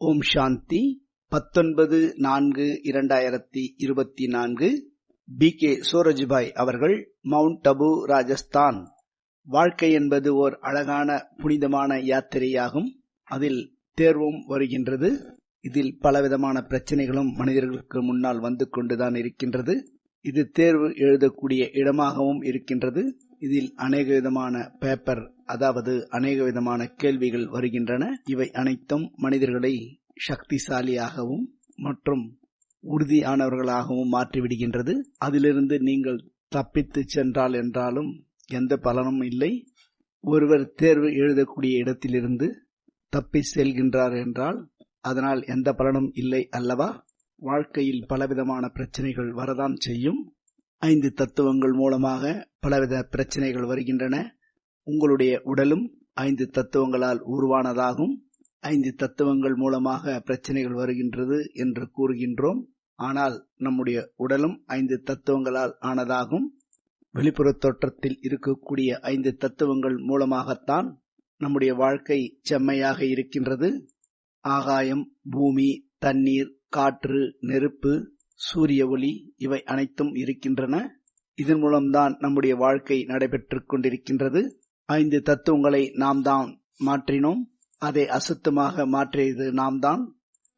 ஓம் சாந்தி. பத்தொன்பது நான்கு இரண்டாயிரத்தி இருபத்தி நான்கு பி. கே. சூரஜ்பாய் அவர்கள் மவுண்ட் அபு ராஜஸ்தான். வாழ்க்கை என்பது ஓர் அழகான புனிதமான யாத்திரையாகும். அதில் தேர்வும் வருகின்றது. இதில் பலவிதமான பிரச்சனைகளும் மனிதர்களுக்கு முன்னால் வந்து கொண்டுதான் இருக்கின்றது. இது தேர்வு எழுதக்கூடிய இடமாகவும் இருக்கின்றது. இதில் அநேக விதமான பேப்பர் அதாவது அநேக விதமான கேள்விகள் வருகின்றன. இவை அனைத்தும் மனிதர்களை சக்திசாலியாகவும் மற்றும் உறுதியானவர்களாகவும் மாற்றிவிடுகின்றது. அதிலிருந்து நீங்கள் தப்பித்து சென்றால் என்றாலும் எந்த பலனும் இல்லை. ஒருவர் தேர்வு எழுதக்கூடிய இடத்திலிருந்து தப்பி செல்கின்றார் என்றால் அதனால் எந்த பலனும் இல்லை அல்லவா? வாழ்க்கையில் பலவிதமான பிரச்சனைகள் வரதான் செய்யும். ஐந்து தத்துவங்கள் மூலமாக பலவித பிரச்சனைகள் வருகின்றன. உங்களுடைய உடலும் ஐந்து தத்துவங்களால் உருவானதாகும். ஐந்து தத்துவங்கள் மூலமாக பிரச்சனைகள் வருகின்றது என்று கூறுகின்றோம். ஆனால் நம்முடைய உடலும் ஐந்து தத்துவங்களால் ஆனதாகும். வெளிப்புற தோற்றத்தில் இருக்கக்கூடிய ஐந்து தத்துவங்கள் மூலமாகத்தான் நம்முடைய வாழ்க்கை செம்மையாக இருக்கின்றது. ஆகாயம் பூமி தண்ணீர் காற்று நெருப்பு சூரிய ஒளி இவை அனைத்தும் இருக்கின்றன. இதன் மூலம்தான் நம்முடைய வாழ்க்கை நடைபெற்றுக் கொண்டிருக்கின்றது. ஐந்து தத்துவங்களை நாம் தான் மாற்றினோம். அதை அசுத்தமாக மாற்றியது நாம் தான்.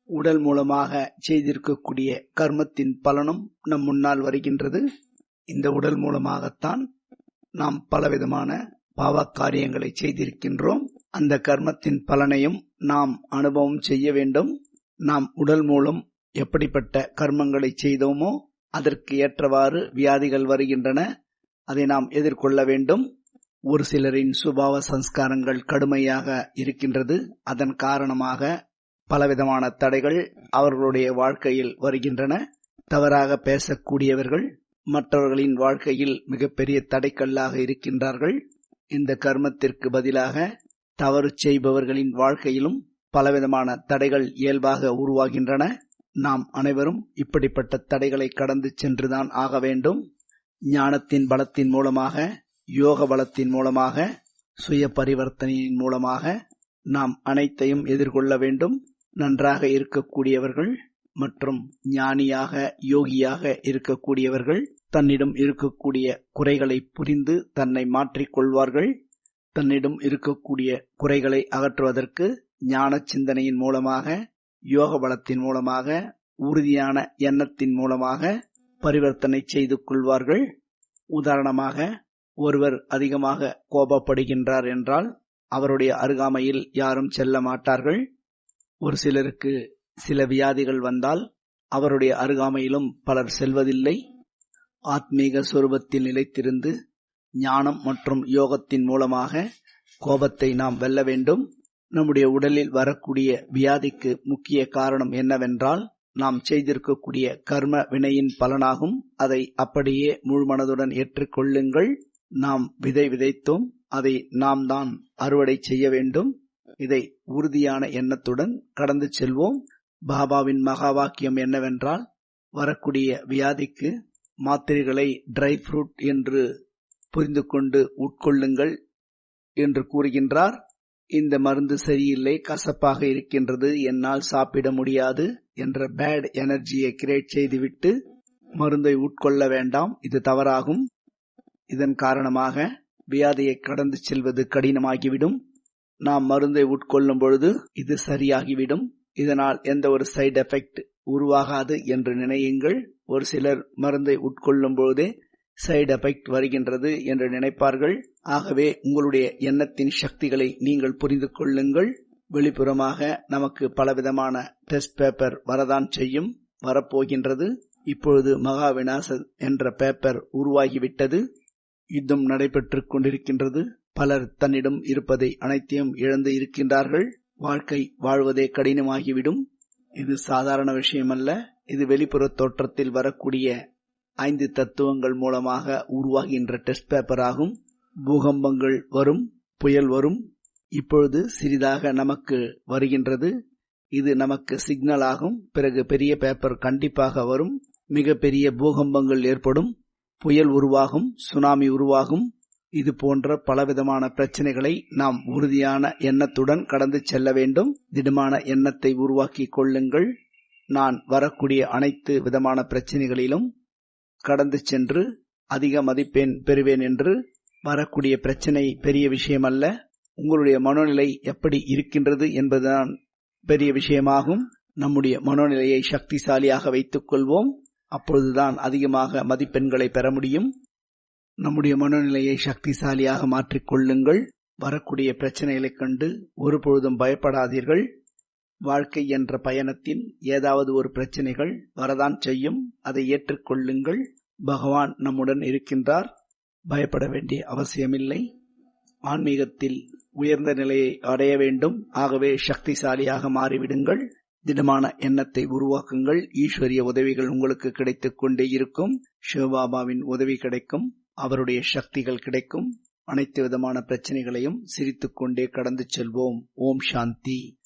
உடல் மூலமாக செய்திருக்கக்கூடிய கர்மத்தின் பலனும் நம் முன்னால் வருகின்றது. இந்த உடல் மூலமாகத்தான் நாம் பலவிதமான பாவ காரியங்களை செய்திருக்கின்றோம். அந்த கர்மத்தின் பலனையும் நாம் அனுபவம் செய்ய வேண்டும். நாம் உடல் மூலம் எப்படிப்பட்ட கர்மங்களை செய்தோமோ அதற்கு ஏற்றவாறு வியாதிகள் வருகின்றன. அதை நாம் எதிர்கொள்ள வேண்டும். ஒரு சிலரின் சுபாவ சம்ஸ்காரங்கள் கடுமையாக இருக்கின்றது. அதன் காரணமாக பலவிதமான தடைகள் அவர்களுடைய வாழ்க்கையில் வருகின்றன. தவறாக பேசக்கூடியவர்கள் மற்றவர்களின் வாழ்க்கையில் மிகப்பெரிய தடைக்கல்லாக இருக்கின்றார்கள். இந்த கர்மத்திற்கு பதிலாக தவறு செய்பவர்களின் வாழ்க்கையிலும் பலவிதமான தடைகள் இயல்பாக உருவாகின்றன. நாம் அனைவரும் இப்படிப்பட்ட தடைகளை கடந்து சென்றுதான் ஆக வேண்டும். ஞானத்தின் பலத்தின் மூலமாக யோக பலத்தின் மூலமாக சுய பரிவர்த்தனையின் மூலமாக நாம் அனைத்தையும் எதிர்கொள்ள வேண்டும். நன்றாக இருக்கக்கூடியவர்கள் மற்றும் ஞானியாக யோகியாக இருக்கக்கூடியவர்கள் தன்னிடம் இருக்கக்கூடிய குறைகளை புரிந்து தன்னை மாற்றிக் கொள்வார்கள். தன்னிடம் இருக்கக்கூடிய குறைகளை அகற்றுவதற்கு ஞான சிந்தனையின் மூலமாக யோக பலத்தின் மூலமாக உறுதியான எண்ணத்தின் மூலமாக பரிவர்த்தனை செய்து கொள்வார்கள். உதாரணமாக ஒருவர் அதிகமாக கோபப்படுகின்றார் என்றால் அவருடைய அருகாமையில் யாரும் செல்ல மாட்டார்கள். ஒரு சிலருக்கு சில வியாதிகள் வந்தால் அவருடைய அருகாமையிலும் பலர் செல்வதில்லை. ஆத்மீக சுரூபத்தில் நிலைத்திருந்து ஞானம் மற்றும் யோகத்தின் மூலமாக கோபத்தை நாம் வெல்ல வேண்டும். நம்முடைய உடலில் வரக்கூடிய வியாதிக்கு முக்கிய காரணம் என்னவென்றால் நாம் செய்திருக்கக்கூடிய கர்ம வினையின் பலனாகும். அதை அப்படியே முழு மனதுடன் ஏற்றுக்கொள்ளுங்கள். நாம் விதை விதைத்தோம். அதை நாம் தான் அறுவடை செய்ய வேண்டும். இதை உறுதியான எண்ணத்துடன் கடந்து செல்வோம். பாபாவின் மகா வாக்கியம் என்னவென்றால் வரக்கூடிய வியாதிக்கு மாத்திரைகளை ட்ரை ஃப்ரூட் என்று புரிந்து கொண்டு உட்கொள்ளுங்கள் என்று கூறுகின்றார். இந்த மருந்து சரியில்லை கசப்பாக இருக்கின்றது என்னால் சாப்பிட முடியாது என்ற பேட் எனர்ஜியை கிரியேட் செய்துவிட்டு மருந்தை உட்கொள்ள வேண்டாம் இது தவறாகும். இதன் காரணமாக வியாதியை கடந்து செல்வது கடினமாகிவிடும். நாம் மருந்தை உட்கொள்ளும் பொழுது இது சரியாகிவிடும். இதனால் எந்த ஒரு சைடு எஃபெக்ட் உருவாகாது என்று நினையுங்கள். ஒரு சிலர் மருந்தை உட்கொள்ளும் பொழுதே சைடு எஃபெக்ட் வருகின்றது என்று நினைப்பார்கள். ஆகவே உங்களுடைய எண்ணத்தின் சக்திகளை நீங்கள் புரிந்து கொள்ளுங்கள். வெளிப்புறமாக நமக்கு பலவிதமான டெஸ்ட் பேப்பர் வரதான் செய்யும் வரப்போகின்றது. இப்பொழுது மகா விநாச என்ற பேப்பர் உருவாகிவிட்டது. யுத்தம் நடைபெற்றுக் கொண்டிருக்கின்றது. பலர் தன்னிடம் இருப்பதை அனைத்தையும் இழந்து இருக்கின்றார்கள். வாழ்க்கை வாழ்வதே கடினமாகிவிடும். இது சாதாரண விஷயமல்ல. இது வெளிப்புற தோற்றத்தில் வரக்கூடிய ஐந்து தத்துவங்கள் மூலமாக உருவாகின்ற டெஸ்ட் பேப்பர் ஆகும். பூகம்பங்கள் வரும் புயல் வரும். இப்பொழுது சிறிதாக நமக்கு வருகின்றது. இது நமக்கு சிக்னல் ஆகும். பிறகு பெரிய பேப்பர் கண்டிப்பாக வரும். மிக பெரிய பூகம்பங்கள் ஏற்படும். புயல் உருவாகும் சுனாமி உருவாகும். இது போன்ற பலவிதமான பிரச்சனைகளை நாம் உறுதியான எண்ணத்துடன் கடந்து செல்ல வேண்டும். திடமான எண்ணத்தை உருவாக்கி கொள்ளுங்கள். நான் வரக்கூடிய அனைத்து விதமான பிரச்சனைகளிலும் கடந்து சென்று அதிக மதிப்பெண் பெறுவேன் என்று வரக்கூடிய பிரச்சனை பெரிய விஷயம் அல்ல உங்களுடைய மனோநிலை எப்படி இருக்கின்றது என்பதுதான் பெரிய விஷயமாகும். நம்முடைய மனோநிலையை சக்திசாலியாக வைத்துக் கொள்வோம். அப்பொழுதுதான் அதிகமாக மதிப்பெண்களை பெற முடியும். நம்முடைய மனோநிலையை சக்திசாலியாக மாற்றிக்கொள்ளுங்கள் வரக்கூடிய பிரச்சனைகளைக் கண்டு ஒருபொழுதும் பயப்படாதீர்கள். வாழ்க்கை என்ற பயணத்தின் ஏதாவது ஒரு பிரச்சனைகள் வரதான் செய்யும். அதை ஏற்றுக்கொள்ளுங்கள். பகவான் நம்முடன் இருக்கின்றார். பயப்பட வேண்டிய அவசியமில்லை. ஆன்மீகத்தில் உயர்ந்த நிலையை அடைய வேண்டும். ஆகவே சக்திசாலியாக மாறிவிடுங்கள். திடமான எண்ணத்தை உருவாக்குங்கள். ஈஸ்வரிய உதவிகள் உங்களுக்கு கிடைத்துக் கொண்டே இருக்கும். சிவபாபாவின் உதவி கிடைக்கும். அவருடைய சக்திகள் கிடைக்கும். அனைத்து விதமான பிரச்சனைகளையும் சிரித்துக்கொண்டே கடந்து செல்வோம். ஓம் சாந்தி.